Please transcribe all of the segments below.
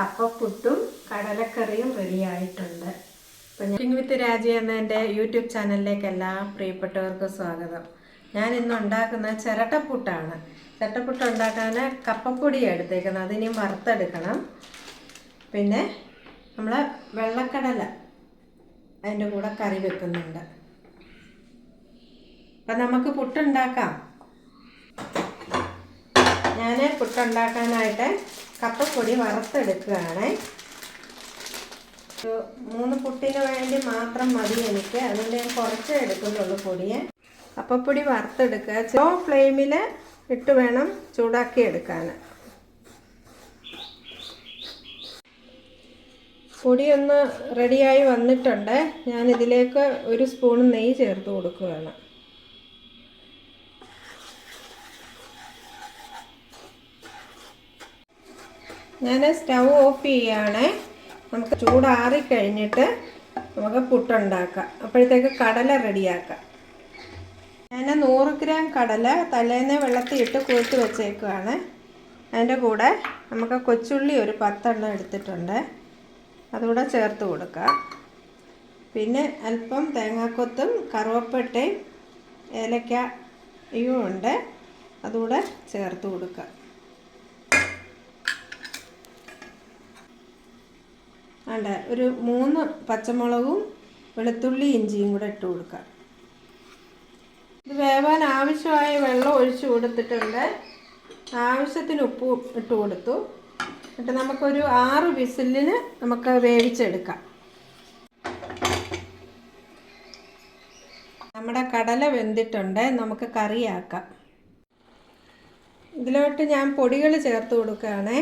കപ്പപ്പുട്ടും കടലക്കറിയും റെഡിയായിട്ടുണ്ട് കുക്കിംഗ് വിത്ത് രാജി എന്ന എന്റെ യൂട്യൂബ് ചാനലിലേക്ക് എല്ലാ പ്രിയപ്പെട്ടവർക്കും സ്വാഗതം. ഞാൻ ഇന്ന് ഉണ്ടാക്കുന്ന ചിരട്ടപ്പുട്ടാണ്. ചിരട്ടപ്പുട്ട് ഉണ്ടാക്കാൻ കപ്പപ്പൊടി എടുത്തേക്കുന്നത്. അതിനി വറുത്തെടുക്കണം. പിന്നെ നമ്മൾ വെള്ളക്കടല അതിന്റെ കൂടെ കറി വെക്കുന്നുണ്ട്. അപ്പം നമുക്ക് പുട്ടുണ്ടാക്കാം. ഞാൻ പുട്ടുണ്ടാക്കാനായിട്ട് കപ്പപ്പൊടി വറുത്തെടുക്കുകയാണ്. മൂന്ന് പുട്ടിന് വേണ്ടി മാത്രം മതി എനിക്ക്. അതുകൊണ്ട് ഞാൻ കുറച്ചേ എടുക്കുന്നുള്ളൂ പൊടിയെ. കപ്പപ്പൊടി വറുത്തെടുക്കുക. ലോ ഫ്ലെയിമിൽ ഇട്ട് വേണം ചൂടാക്കി എടുക്കാൻ. പൊടി ഒന്ന് റെഡിയായി വന്നിട്ടുണ്ട്. ഞാൻ ഇതിലേക്ക് ഒരു സ്പൂൺ നെയ്യ് ചേർത്ത് കൊടുക്കുകയാണ്. ഞാൻ സ്റ്റൗ ഓഫ് ചെയ്യാണ്. നമുക്ക് ചൂടാറി കഴിഞ്ഞിട്ട് നമുക്ക് പുട്ടുണ്ടാക്കാം. അപ്പോഴത്തേക്ക് കടല റെഡിയാക്കാം. ഞാൻ നൂറ് ഗ്രാം കടല തലേന്ന് വെള്ളത്തിൽ ഇട്ട് കുതിർത്ത് വെച്ചേക്കുവാണ്. അതിന്റെ കൂടെ നമുക്ക് കൊച്ചുള്ളി ഒരു പത്തെണ്ണം എടുത്തിട്ടുണ്ട്. അതുകൂടെ ചേർത്ത് കൊടുക്കാം. പിന്നെ അല്പം തേങ്ങാക്കൊത്തും കറുവപ്പട്ടയും ഏലക്കയും ഉണ്ട്. അതുകൂടെ ചേർത്ത് കൊടുക്കാം. വേണ്ട ഒരു മൂന്ന് പച്ചമുളകും വെളുത്തുള്ളി ഇഞ്ചിയും കൂടെ ഇട്ട് കൊടുക്കാം. ഇത് വേവാൻ ആവശ്യമായ വെള്ളം ഒഴിച്ചു കൊടുത്തിട്ടുണ്ട്. ആവശ്യത്തിന് ഉപ്പ് ഇട്ട് കൊടുത്തു. എന്നിട്ട് നമുക്കൊരു ആറ് വിസിലിന് നമുക്ക് വേവിച്ചെടുക്കാം. നമ്മുടെ കടല വെന്തിട്ടുണ്ട്. നമുക്ക് കറിയാക്കാം. ഇതിലോട്ട് ഞാൻ പൊടികൾ ചേർത്ത് കൊടുക്കുകയാണ്.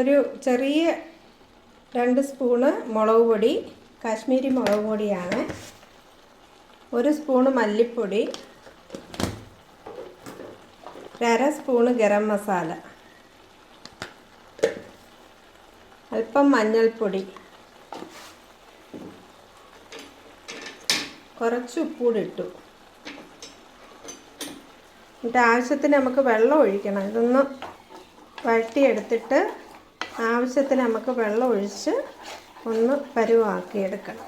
ഒരു ചെറിയ രണ്ട് സ്പൂണ് മുളക് പൊടി കാശ്മീരി മുളക് പൊടിയാണ്. ഒരു സ്പൂണ് മല്ലിപ്പൊടി അര സ്പൂണ് ഗരം മസാല. അല്പം മഞ്ഞൾപ്പൊടി. കുറച്ച് ഉപ്പൂടിട്ടു എന്നിട്ട് ആവശ്യത്തിന് നമുക്ക് വെള്ളം ഒഴിക്കണം. ഇതൊന്ന് വഴട്ടിയെടുത്തിട്ട് ആവശ്യത്തിന് നമുക്ക് വെള്ളം ഒഴിച്ച് ഒന്ന് പരുവാക്കിയെടുക്കണം.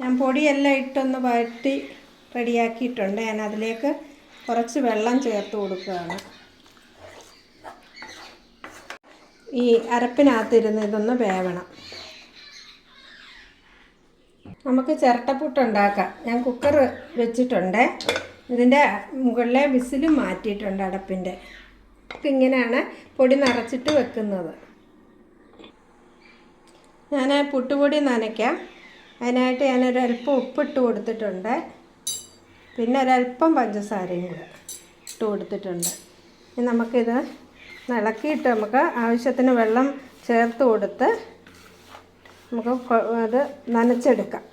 ഞാൻ പൊടിയെല്ലാം ഇട്ടൊന്ന് വഴറ്റി റെഡിയാക്കിയിട്ടുണ്ട്. ഞാൻ അതിലേക്ക് കുറച്ച് വെള്ളം ചേർത്ത് കൊടുക്കുകയാണ്. ഈ അരപ്പിനകത്തിരുന്ന് ഇതൊന്ന് വേവണം. നമുക്ക് ചിരട്ടപ്പുട്ട് ഉണ്ടാക്കാം ഞാൻ കുക്കർ വെച്ചിട്ടുണ്ട്. ഇതിന്റെ മുകളിലെ വിസിലും മാറ്റിയിട്ടുണ്ട് അടപ്പിന്റെ ഇങ്ങനെയാണ് പൊടി നിറച്ചിട്ട് വെക്കുന്നത്. ഞാൻ പുട്ടുപൊടി നനയ്ക്കാം. അതിനായിട്ട് ഉപ്പ് ഉപ്പിട്ട് കൊടുത്തിട്ടുണ്ട്. പിന്നെ ഒരല്പം പഞ്ചസാരയും കൂടെ ഇട്ട് കൊടുത്തിട്ടുണ്ട്. ഇനി നമുക്കിത് ഇളക്കിയിട്ട് നമുക്ക് ആവശ്യത്തിന് വെള്ളം ചേർത്ത് കൊടുത്ത് നമുക്ക് അത് നനച്ചെടുക്കാം.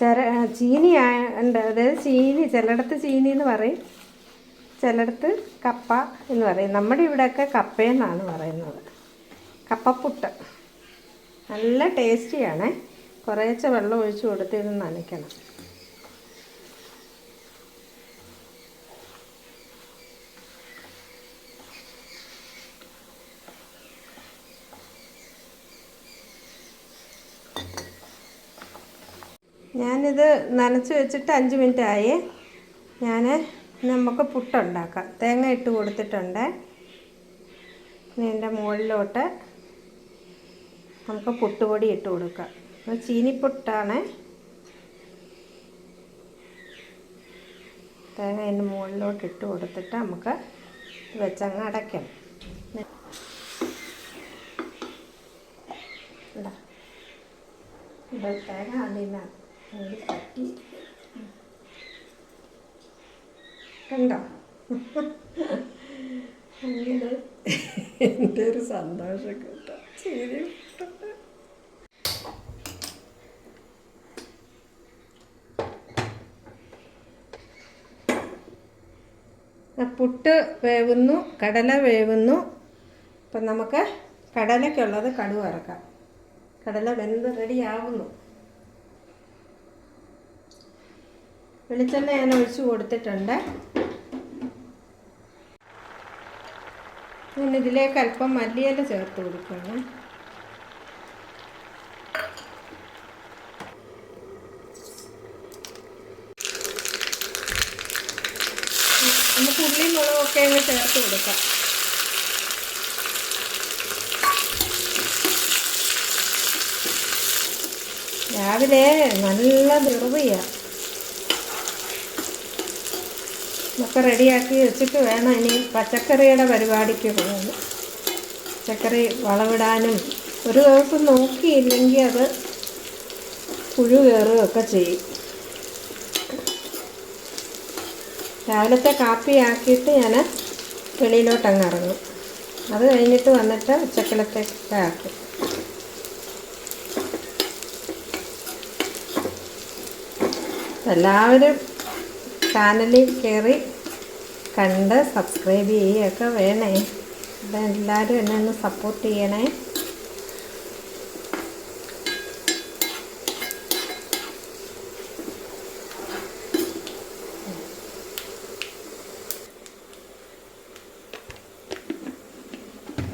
ചില ചീനി ഉണ്ട്. അതായത് ചീനി ചിലയിടത്ത് ചീനി എന്ന് പറയും. ചിലയിടത്ത് കപ്പ എന്ന് പറയും. നമ്മുടെ ഇവിടെയൊക്കെ കപ്പയെന്നാണ് പറയുന്നത്. കപ്പപ്പുട്ട്. നല്ല ടേസ്റ്റിയാണേ. കുറേശ്ശെ വെള്ളം ഒഴിച്ച് കൊടുത്ത് ഇത് നനയ്ക്കണം. ഞാനിത് നനച്ച് വെച്ചിട്ട് അഞ്ച് മിനിറ്റ് ആയി ഞാൻ നമുക്ക് പുട്ടുണ്ടാക്കാം. തേങ്ങ ഇട്ട് കൊടുത്തിട്ടുണ്ട്. ഇതിന്റെ മുകളിലോട്ട് നമുക്ക് പുട്ടുപൊടി ഇട്ട് കൊടുക്കാം. അത് ചീനിപ്പുട്ടാണ്. തേങ്ങ അതിന്റെ മുകളിലോട്ട് ഇട്ട് കൊടുത്തിട്ട് നമുക്ക് വെച്ചങ്ങ് അടയ്ക്കണം. തേങ്ങ അതിനാ അതിൽ പറ്റി കണ്ടോ? അങ്ങനെ എന്റെ ഒരു സന്തോഷം കേട്ടോ. ശരി പുട്ട് വേവുന്നു കടല വേവുന്നു. അപ്പം നമുക്ക് കടലയ്ക്കുള്ളത് കടുവറക്കാം കടല വെന്ത് റെഡിയാവുന്നു വെളിച്ചെണ്ണ ഞാൻ ഒഴിച്ച് കൊടുത്തിട്ടുണ്ട്. പിന്നെ ഇതിലേക്ക് അല്പം മല്ലിയില ചേർത്ത് കൊടുക്കുകയാണ്. നമുക്ക് ഉള്ളി മുളകൊക്കെ അങ്ങ് ചേർത്ത് കൊടുക്കാം. രാവിലെ നല്ല ധൃതിയാണ് ഒക്കെ റെഡിയാക്കി വെച്ചിട്ട് വേണം ഇനി പച്ചക്കറിയുടെ പരിപാടിക്ക് പോകാൻ. പച്ചക്കറി വളവിടാനും ഒരു ദിവസം നോക്കിയില്ലെങ്കിൽ അത് പുഴു കയറുകയൊക്കെ ചെയ്യും. രാവിലത്തെ കാപ്പിയാക്കിയിട്ട് ഞാൻ വെളിയിലോട്ട് അങ്ങ് ഇറങ്ങും. അത് കഴിഞ്ഞിട്ട് വന്നിട്ട് ഉച്ചക്കലത്തേക്ക് ആക്കും. എല്ലാവരും ചാനലിൽ കയറി കണ്ട് സബ്സ്ക്രൈബ് ചെയ്യുകയൊക്കെ വേണേ. എല്ലാവരും എന്നെ ഒന്ന് സപ്പോർട്ട് ചെയ്യണേ.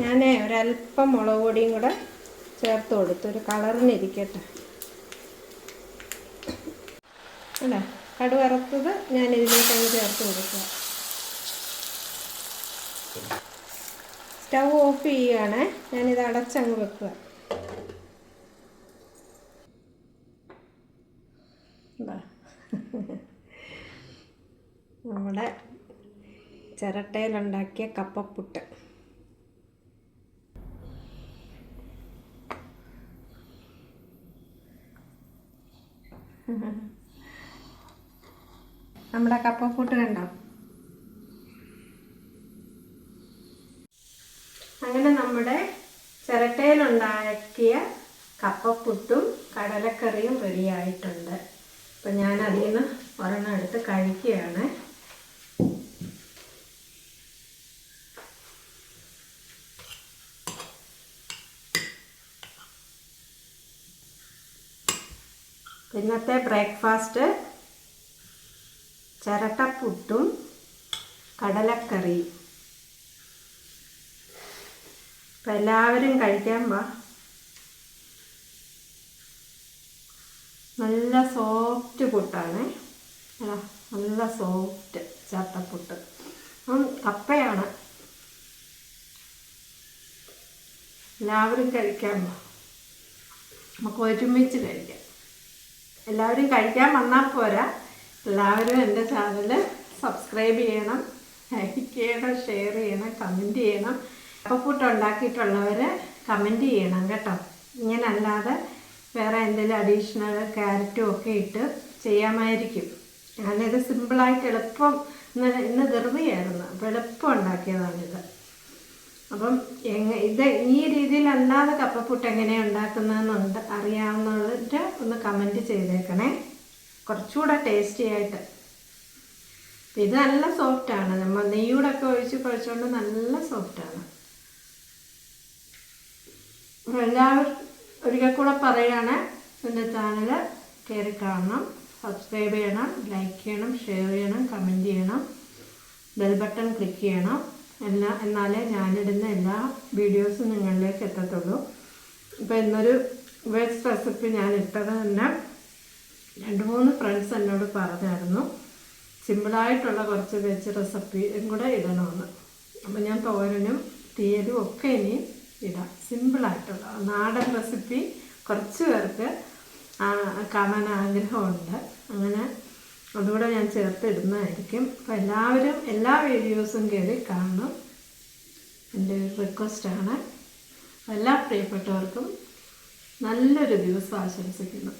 ഞാൻ ഒരല്പം മുളക് പൊടിയും കൂടെ ചേർത്ത് കൊടുത്തു. ഒരു കളറിനിരിക്കട്ടെ അല്ല? കടു വറുത്തത് ഞാൻ ഇതിലേക്ക് അങ്ങ് ചേർത്ത് കൊടുക്കുക. സ്റ്റൗ ഓഫ് ചെയ്യുകയാണേ. ഞാനിത് അടച്ചങ്ങ് വെക്കുക. നമ്മുടെ ചിരട്ടയിലുണ്ടാക്കിയ കപ്പപ്പുട്ട്. നമ്മുടെ കപ്പക്കൂട്ട് കണ്ടോ? അങ്ങനെ നമ്മുടെ ചിരട്ടയിലുണ്ടാക്കിയ കപ്പപ്പുട്ടും കടലക്കറിയും റെഡിയായിട്ടുണ്ട് അപ്പം ഞാൻ അതിൽ നിന്ന് ഒരെണ്ണം എടുത്ത് കഴിക്കുകയാണ്. ഇന്നത്തെ ബ്രേക്ക്ഫാസ്റ്റ് ചിരട്ടപ്പുട്ടും കടലക്കറി അപ്പം എല്ലാവരും കഴിക്കാൻ വാ. നല്ല സോഫ്റ്റ് പുട്ടാണ്. നല്ല സോഫ്റ്റ് ചട്ടപ്പുട്ട് അപ്പം കപ്പയാണ്. എല്ലാവരും കഴിക്കാൻ നമുക്ക് ഒരുമിച്ച് കഴിക്കാം. എല്ലാവരും കഴിക്കാൻ വന്നാൽ പോരാ. എല്ലാവരും എന്റെ ചാനൽ സബ്സ്ക്രൈബ് ചെയ്യണം ലൈക്ക് ചെയ്യണം ഷെയർ ചെയ്യണം കമന്റ് ചെയ്യണം. കപ്പപ്പുട്ട് ഉണ്ടാക്കിയിട്ടുള്ളവർ കമന്റ് ചെയ്യണം കേട്ടോ. ഇങ്ങനെ അല്ലാതെ വേറെ എന്തെങ്കിലും അഡീഷണൽ ക്യാരറ്റും ഒക്കെ ഇട്ട് ചെയ്യാമായിരിക്കും. ഞാനിത് സിമ്പിളായിട്ട് എളുപ്പം ഇന്ന് ഇന്ന് ധൃതിയായിരുന്നു അപ്പോൾ എളുപ്പം ഉണ്ടാക്കിയതാണിത് അപ്പം എങ്ങ ഇത് ഈ രീതിയിലല്ലാതെ കപ്പപ്പുട്ട് എങ്ങനെയാണ് ഉണ്ടാക്കുന്നതെന്നുണ്ട് അറിയാവുന്നവരുടെ ഒന്ന് കമന്റ് ചെയ്തേക്കണേ. കുറച്ചുകൂടെ ടേസ്റ്റി ആയിട്ട്. ഇത് നല്ല സോഫ്റ്റാണ് നമ്മൾ നെയ്യൂടൊക്കെ ഒഴിച്ച് കുഴച്ചുകൊണ്ട് നല്ല സോഫ്റ്റാണ് അപ്പോൾ എല്ലാവരും ഒരിക്കൽ കൂടെ പറയുകയാണ് എന്റെ ചാനൽ കയറി കാണണം. സബ്സ്ക്രൈബ് ചെയ്യണം. ലൈക്ക് ചെയ്യണം. ഷെയർ ചെയ്യണം. കമന്റ് ചെയ്യണം. ബെൽ ബട്ടൺ ക്ലിക്ക് ചെയ്യണം. എല്ലാ എന്നാലേ ഞാനിടുന്ന എല്ലാ വീഡിയോസും നിങ്ങളിലേക്ക് എത്തത്തുള്ളൂ. ഇപ്പോൾ ഇന്നൊരു വെജ് റെസിപ്പി ഞാൻ ഇട്ടത് തന്നെ രണ്ട് മൂന്ന് ഫ്രണ്ട്സ് എന്നോട് പറഞ്ഞായിരുന്നു സിമ്പിളായിട്ടുള്ള കുറച്ച് വെജ് റെസിപ്പിയും കൂടെ ഇടണമെന്ന് അപ്പം ഞാൻ തോരനും തീയലും ഒക്കെ ഇനി ഇടാം. സിമ്പിളായിട്ടുള്ള നാടൻ റെസിപ്പി കുറച്ച് പേർക്ക് കാണാൻ ആഗ്രഹമുണ്ട്. അങ്ങനെ അതുകൂടെ ഞാൻ ചേർത്ത് ഇടുന്നതായിരിക്കും അപ്പോൾ എല്ലാവരും എല്ലാ വീഡിയോസും കയറി കാണണം. എന്റെ ഒരു റിക്വസ്റ്റാണ് എല്ലാ പ്രിയപ്പെട്ടവർക്കും നല്ലൊരു ദിവസം ആശംസിക്കുന്നു.